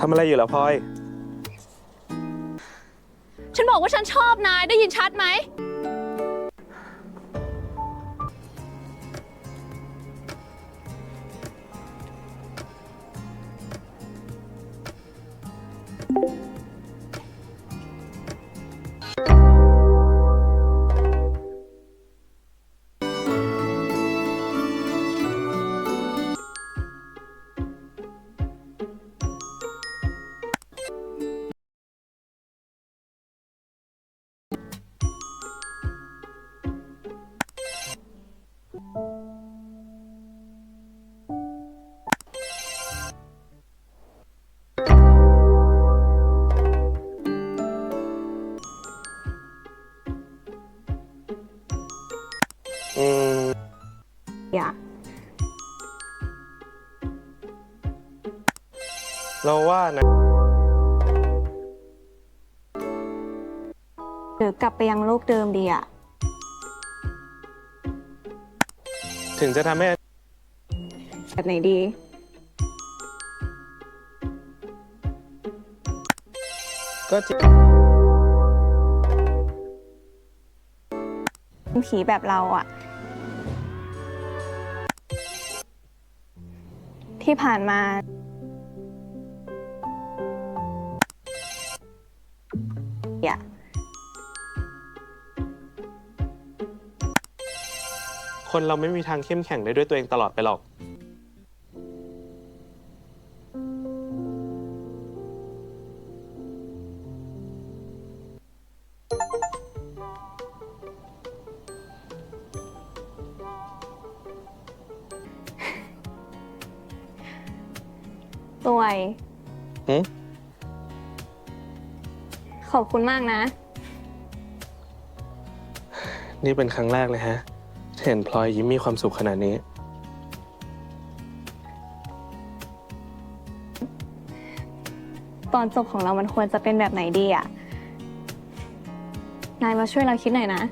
ทำอะไรอยู่เหรอพลอย ฉันบอกว่าฉันชอบนายได้ยินชัดไหม you อย่าเราว่านะหรือกลับไปยังโลกเดิมดีอะถึงจะทำให้แบบไหนดี ก็จริงผีแบบเราอะ ที่ผ่านมา อย่าคนเราไม่มีทางเข้มแข็งได้ด้วยตัวเองตลอดไปหรอก สวย หึขอบคุณมากนะ นี่เป็นครั้งแรกเลยฮะที่เห็นพลอยยิ้มมีความสุขขนาดนี้ ตอนจบของเรามันควรจะเป็นแบบไหนดีอะนายมาช่วยเราคิดหน่อยนะ